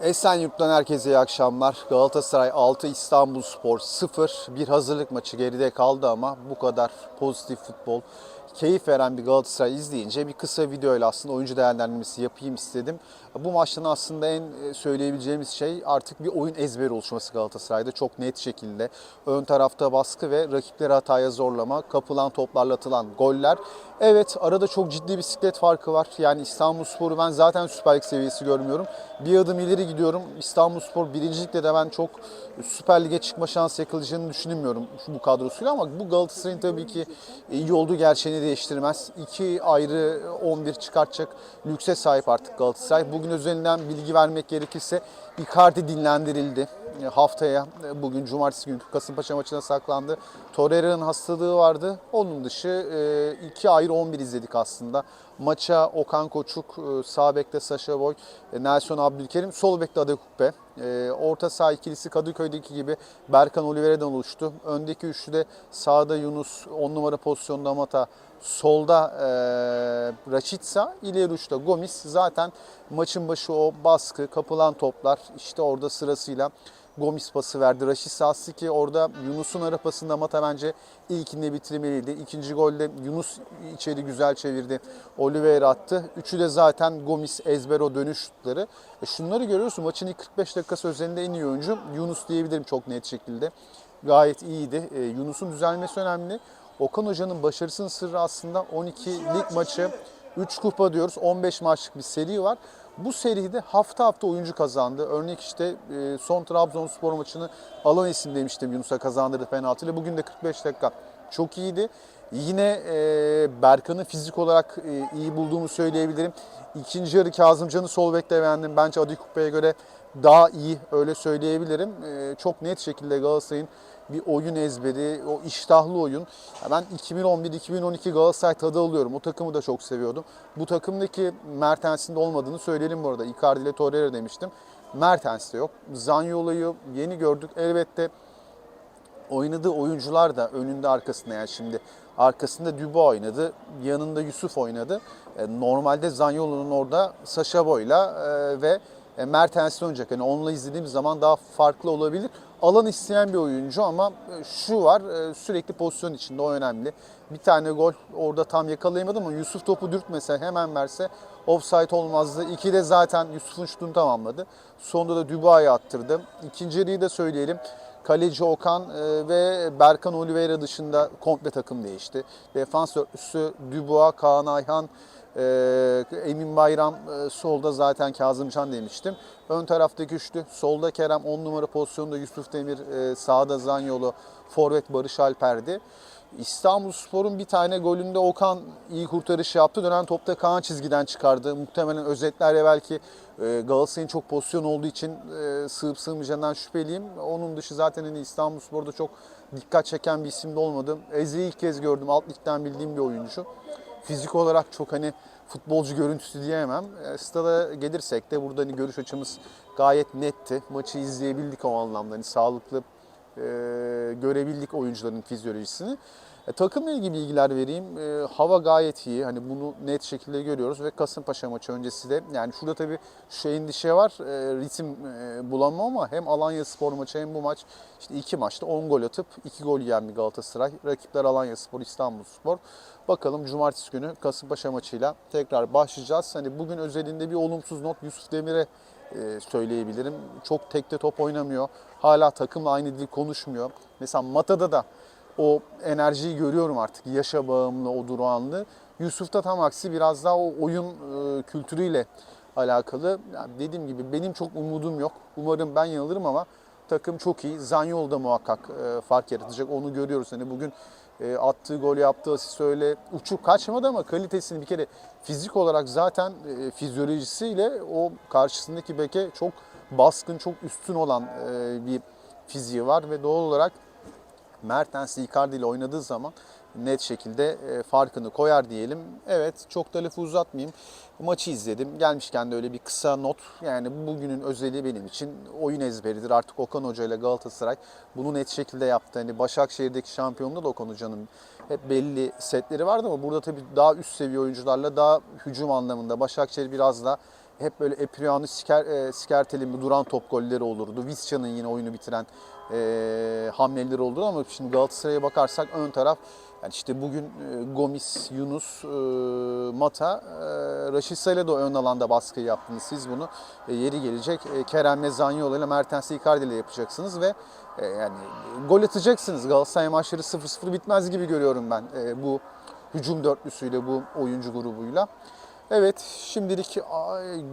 Esenyurt'tan herkese iyi akşamlar. Galatasaray 6, İstanbul Spor 0. Bir hazırlık maçı geride kaldı ama bu kadar pozitif futbol, keyif veren bir Galatasaray izleyince bir kısa videoyla aslında oyuncu değerlendirmesi yapayım istedim. Bu maçtan aslında en e, söyleyebileceğimiz şey artık bir oyun ezberi oluşması Galatasaray'da çok net şekilde. Ön tarafta baskı ve rakipleri hataya zorlama, kapılan toplarla atılan goller. Evet arada çok ciddi bir siklet farkı var. Yani İstanbul Spor'u ben zaten Süper Lig seviyesi görmüyorum. Bir adım ileri gidiyorum. İstanbul Spor birincilikte de ben çok Süper Lig'e çıkma şansı yakalayacağını düşünmüyorum bu kadrosuyla ama bu Galatasaray'ın tabii ki iyi olduğu gerçeğini değiştirmez. İki ayrı 11 çıkartacak lükse sahip artık Galatasaray. Bugün özelinden bilgi vermek gerekirse Icardi dinlendirildi. E, Haftaya e, bugün cumartesi günü Kasımpaşa maçına saklandı. Torreira'nın hastalığı vardı. Onun dışı e, iki ayrı 11 izledik aslında. Maça Okan Koçuk, sağ bekte Saşa Boy, Nelson Abdülkerim, sol bekte Adekukbe. Orta saha ikilisi Kadıköy'deki gibi Berkan Oliveira'dan oluştu. Öndeki üçlüde sağda Yunus, 10 numara pozisyonda Mata, solda e, Raşitsa, ileri uçta Gomis. Zaten maçın başı o baskı, kapılan toplar işte orada sırasıyla Gomis pası verdi. Raşit aslı ki orada Yunus'un ara pasında Mata bence ilkinde bitirmeliydi. İkinci golde Yunus içeri güzel çevirdi. Oliveira attı. Üçü de zaten Gomis, Ezbero dönüş şutları. E şunları görüyorsun maçın ilk 45 dakikası özelinde en iyi oyuncu Yunus diyebilirim çok net şekilde. Gayet iyiydi. E, Yunus'un düzelmesi önemli. Okan Hoca'nın başarısının sırrı aslında 12 lig maçı, 3 kupa diyoruz, 15 maçlık bir seri var. Bu seride hafta hafta oyuncu kazandı. Örnek işte e, son Trabzonspor maçını alan isim demiştim Yunus'a kazandırdı penaltıyla. Bugün de 45 dakika çok iyiydi. Yine e, Berkan'ı fizik olarak e, iyi bulduğumu söyleyebilirim. İkinci yarı Kazımcan'ı sol bekte beğendim. Bence Adikupa'ya göre daha iyi öyle söyleyebilirim. E, çok net şekilde Galatasaray'ın bir oyun ezberi, o iştahlı oyun. Ben 2011-2012 Galatasaray tadı alıyorum. O takımı da çok seviyordum. Bu takımdaki Mertens'in de olmadığını söyleyelim bu arada. Icardi ile Torreira demiştim. Mertens de yok. Zaniolo'yu yeni gördük. Elbette oynadığı oyuncular da önünde arkasında yani şimdi arkasında Dubois oynadı, yanında Yusuf oynadı. E, Normalde Zaniolo'nun orada Saşa Boy'la e, ve e, Mertens'le oynayacak. Yani onunla izlediğimiz zaman daha farklı olabilir. Alan isteyen bir oyuncu ama e, şu var sürekli pozisyon içinde o önemli. Bir tane gol orada tam yakalayamadı ama Yusuf topu dürtmese hemen verse offside olmazdı. İki de zaten Yusuf'un şutunu tamamladı. Sonunda da Dubois'ı attırdı. İkinci da söyleyelim. Kaleci Okan e, ve Berkan Oliveira dışında komple takım değişti. Defans örtüsü Dubois, Kaan Ayhan, e, Emin Bayram e, solda zaten Kazımcan demiştim. Ön taraftaki üçlü solda Kerem 10 numara pozisyonda Yusuf Demir sağda Zanyolu forvet Barış Alper'di. İstanbul Spor'un bir tane golünde Okan iyi kurtarış yaptı. Dönen topta Kaan çizgiden çıkardı. Muhtemelen özetlerle belki Galatasaray'ın çok pozisyon olduğu için e, sığıp sığmayacağından şüpheliyim. Onun dışı zaten hani İstanbul Spor'da çok dikkat çeken bir isim de olmadı. Ezri'yi ilk kez gördüm. Alt ligden bildiğim bir oyuncu. Fizik olarak çok hani futbolcu görüntüsü diyemem. E, Stada gelirsek de burada hani görüş açımız gayet netti. Maçı izleyebildik o anlamda. Hani sağlıklı e, görebildik oyuncuların fizyolojisini. E, takımla ilgili bilgiler vereyim. E, hava gayet iyi. Hani bunu net şekilde görüyoruz ve Kasımpaşa maçı öncesi de yani şurada tabii şu endişe var. E, ritim e, bulamam ama hem Alanya Spor maçı hem bu maç işte iki maçta 10 gol atıp 2 gol yiyen bir Galatasaray. Rakipler Alanya Spor, İstanbul Spor. Bakalım cumartesi günü Kasımpaşa maçıyla tekrar başlayacağız. Hani bugün özelinde bir olumsuz not Yusuf Demir'e e, söyleyebilirim. Çok tekte top oynamıyor. Hala takımla aynı dil konuşmuyor. Mesela Mata'da da o enerjiyi görüyorum artık. Yaşa bağımlı, o durağanlı. Yusuf'ta tam aksi biraz daha o oyun e, kültürüyle alakalı. Yani dediğim gibi benim çok umudum yok. Umarım ben yanılırım ama takım çok iyi. Zanyol da muhakkak e, fark yaratacak. Onu görüyoruz. Hani bugün e, attığı gol yaptığı asist öyle uçuk kaçmadı ama kalitesini bir kere fizik olarak zaten e, fizyolojisiyle o karşısındaki beke çok baskın, çok üstün olan e, bir fiziği var ve doğal olarak Mertens Icardi ile oynadığı zaman net şekilde e, farkını koyar diyelim. Evet çok da lafı uzatmayayım. Maçı izledim. Gelmişken de öyle bir kısa not. Yani bugünün özeli benim için oyun ezberidir. Artık Okan Hoca ile Galatasaray bunu net şekilde yaptı. Hani Başakşehir'deki şampiyonluğunda da Okan Hoca'nın hep belli setleri vardı ama burada tabii daha üst seviye oyuncularla daha hücum anlamında Başakşehir biraz da hep böyle Epriano, Siker, e, Skertel'in duran top golleri olurdu. Visca'nın yine oyunu bitiren e, hamleleri oldu ama şimdi Galatasaray'a bakarsak ön taraf yani işte bugün e, Gomis, Yunus, e, Mata, e, Raşitsa ile de ön alanda baskı yaptınız siz bunu. E, yeri gelecek e, Kerem'le Zaniolo ile Mertens Icardi ile yapacaksınız ve e, yani gol atacaksınız. Galatasaray maçları 0-0 bitmez gibi görüyorum ben e, bu hücum dörtlüsüyle, bu oyuncu grubuyla. Evet, şimdilik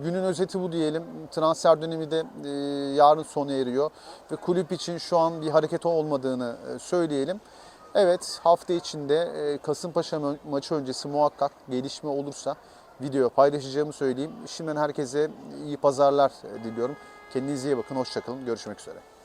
günün özeti bu diyelim. Transfer dönemi de e, yarın sona eriyor ve kulüp için şu an bir hareket olmadığını e, söyleyelim. Evet, hafta içinde e, Kasımpaşa ma- maçı öncesi muhakkak gelişme olursa video paylaşacağımı söyleyeyim. Şimdiden herkese iyi pazarlar e, diliyorum. Kendinize iyi bakın, hoşçakalın. Görüşmek üzere.